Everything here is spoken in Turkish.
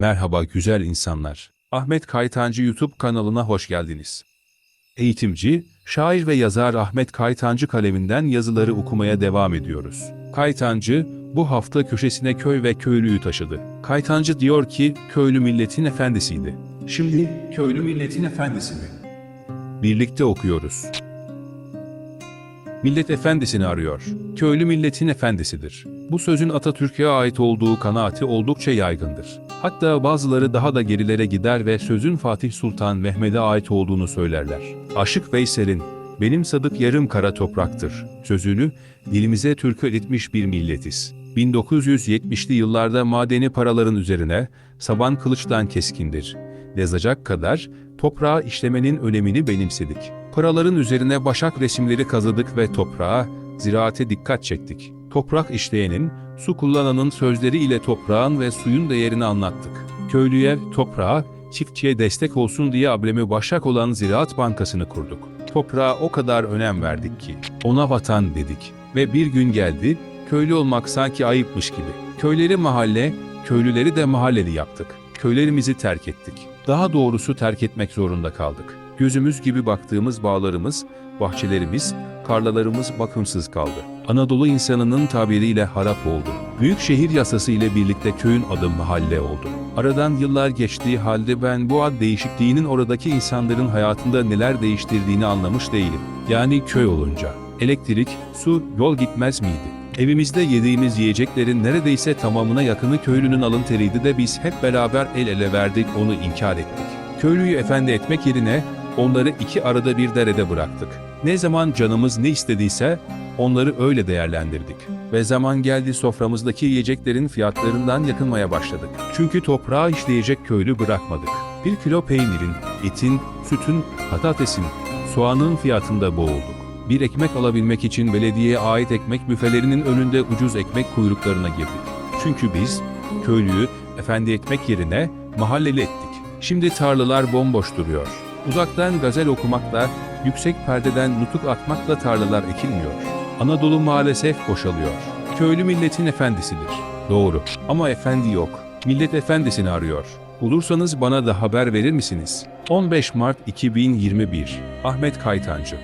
Merhaba güzel insanlar. Ahmet Kaytancı YouTube kanalına hoş geldiniz. Eğitimci, şair ve yazar Ahmet Kaytancı kaleminden yazıları okumaya devam ediyoruz. Kaytancı, bu hafta köşesine köy ve köylüyü taşıdı. Kaytancı diyor ki, köylü milletin efendisiydi. Şimdi, köylü milletin efendisi mi? Birlikte okuyoruz. Millet efendisini arıyor. Köylü milletin efendisidir. Bu sözün Atatürk'e ait olduğu kanaati oldukça yaygındır. Hatta bazıları daha da gerilere gider ve sözün Fatih Sultan Mehmet'e ait olduğunu söylerler. Aşık Veysel'in benim sadık yarım kara topraktır sözünü dilimize türkü etmiş bir milletiz. 1970'li yıllarda madeni paraların üzerine saban kılıçtan keskindir. Yazacak kadar toprağı işlemenin önemini benimsedik. Paraların üzerine başak resimleri kazıdık ve toprağa, ziraate dikkat çektik. Toprak işleyenin, su kullananın sözleri ile toprağın ve suyun değerini anlattık. Köylüye, toprağa, çiftçiye destek olsun diye ablemi başak olan Ziraat Bankası'nı kurduk. Toprağa o kadar önem verdik ki, ona vatan dedik. Ve bir gün geldi, köylü olmak sanki ayıpmış gibi. Köyleri mahalle, köylüleri de mahalleli yaptık. Köylerimizi terk ettik. Daha doğrusu terk etmek zorunda kaldık. Gözümüz gibi baktığımız bağlarımız, bahçelerimiz, tarlalarımız bakımsız kaldı. Anadolu insanının tabiriyle harap oldu. Büyük şehir yasası ile birlikte köyün adı mahalle oldu. Aradan yıllar geçtiği halde ben bu ad değişikliğinin oradaki insanların hayatında neler değiştirdiğini anlamış değilim. Yani köy olunca. Elektrik, su, yol gitmez miydi? Evimizde yediğimiz yiyeceklerin neredeyse tamamına yakını köylünün alın teriydi de biz hep beraber el ele verdik onu inkar ettik. Köylüyü efendi etmek yerine onları iki arada bir derede bıraktık. Ne zaman canımız ne istediyse onları öyle değerlendirdik. Ve zaman geldi soframızdaki yiyeceklerin fiyatlarından yakınmaya başladık. Çünkü toprağı işleyecek köylü bırakmadık. Bir kilo peynirin, etin, sütün, patatesin, soğanın fiyatında boğulduk. Bir ekmek alabilmek için belediyeye ait ekmek büfelerinin önünde ucuz ekmek kuyruklarına girdik. Çünkü biz köylüyü efendi etmek yerine mahalleli ettik. Şimdi tarlalar bomboş duruyor. Uzaktan gazel okumakla, yüksek perdeden nutuk atmakla tarlalar ekilmiyor. Anadolu maalesef boşalıyor. Köylü milletin efendisidir. Doğru. Ama efendi yok. Millet efendisini arıyor. Bulursanız bana da haber verir misiniz? 15 Mart 2021 Ahmet Kaytancı